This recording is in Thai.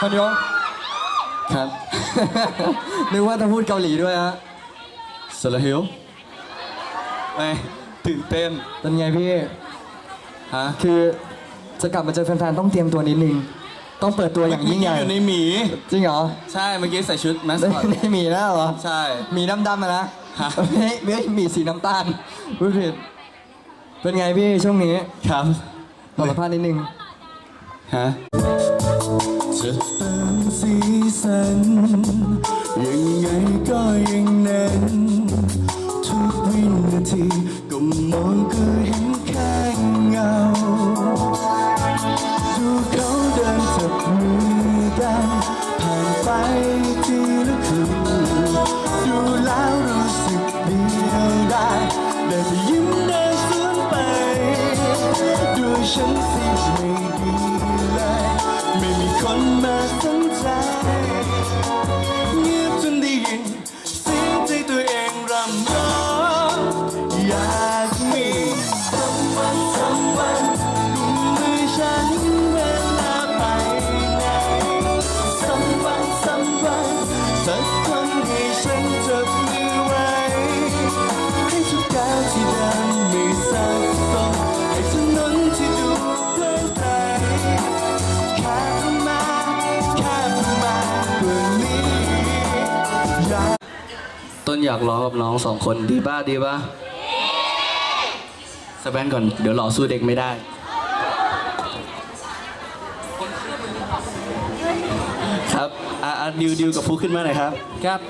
คนยงครับ นึกว่าจะพูดเกาหลีด้วยฮะสลาฮิลไม่ตื่นเต้น เป็นไงพี่ ฮะ คือจะกลับมาเจอแฟนๆ ต้องเตรียมตัวนิดนึง ต้องเปิดตัวอย่างยิ่งใหญ่อยู่ในหมี จริงเหรอ ใช่ เมื่อกี้ใส่ชุดแมสไม่คอตได้มีแล้วเหรอ ใช่มีน้ำดำอะนะฮะไม่ไม่มีสีน้ำตาลพูดผิด เป็นไงพี่ช่วงนี้ ครับขอสัมภาษณ์นิดนึง ฮะจะเติมสีสันยังไงก็ยังเน้นทุกวินาทีก็มองก็เห็นแค่เงาดูเขาเดินจับมือกันผ่านไปทีละครึ่ ต้นอยากร้องกับน้องสองคนดีป่ะดีป่ะสแปนก่อนเดี๋ยวหล่อสู้เด็กไม่ได้ครับอะอะดิวดิวกับฟุกขึ้นมาหน่อยครับ ครับ